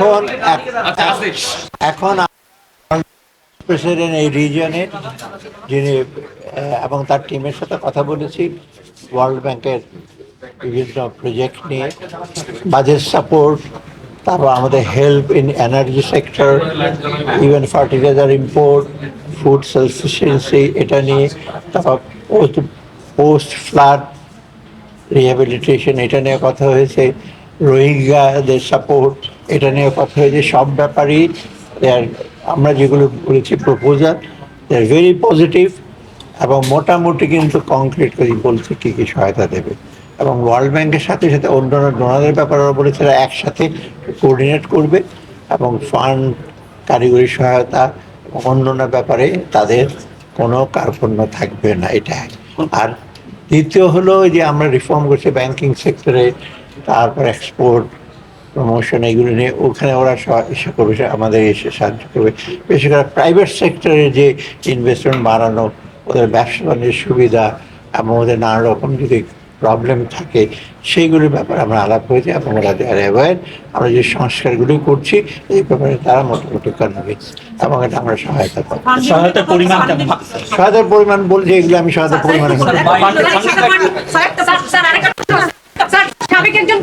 এখন এখন প্রেসিডেন্ট এই রিজনে যিনি এবং তার টিমের সাথে কথা বলেছি ওয়ার্ল্ড ব্যাংকের বিভিন্ন প্রজেক্ট নিয়ে বাজেট সাপোর্ট তারপর আমাদের help in energy sector even fertiliser import food self-sufficiency এটা নিয়ে তারপর পোস্ট পোস্ট ফ্লাড রিহ্যাবিলিটেশন এটা নিয়ে কথা হয়েছে রোহিঙ্গাদের সাপোর্ট এটা নিয়ে কথা হয়েছে, সব ব্যাপারই আমরা যেগুলো বলেছি proposal they are very positive এবং মোটামুটি কিন্তু কংক্রিট করে বলছে কী কী সহায়তা দেবে। এবং ওয়ার্ল্ড ব্যাংকের সাথে সাথে অন্যান্য ডোনারের ব্যাপারে বলেছে এরা একসাথে কোঅর্ডিনেট করবে এবং ফান্ড কারিগরি সহায়তা অন্যান্য ব্যাপারে তাদের কোনো কার্পণ্য থাকবে না, এটা আর দ্বিতীয় হলো যে আমরা রিফর্ম করছি ব্যাংকিং সেক্টরে তারপর এক্সপোর্ট প্রমোশন এগুলো নিয়ে ওখানে ওরা এসে করবে আমাদের এসে সাহায্য করবে বিশেষ করে প্রাইভেট সেক্টরে যে ইনভেস্টমেন্ট বাড়ানো ওদের ব্যবসা বাণিজ্যের সুবিধা এবং ওদের নানা রকম যদি প্রবলেম থাকে সেইগুলির ব্যাপারে আমরা আলাপ হয়েছি এবং ওরা দেয়ার অ্যাওয়ার আমরা যে সংস্কারগুলি করছি এই ব্যাপারে তারা মোটামুটি কনভিন্স এবং এটা আমরা সহায়তা পাবো সহায়তার পরিমাণ সহায়তার পরিমাণ বলছে এগুলো আমি সহায়তার পরিমাণ এখন স্যার স্যার আরেকটা স্যার সাবেক একজন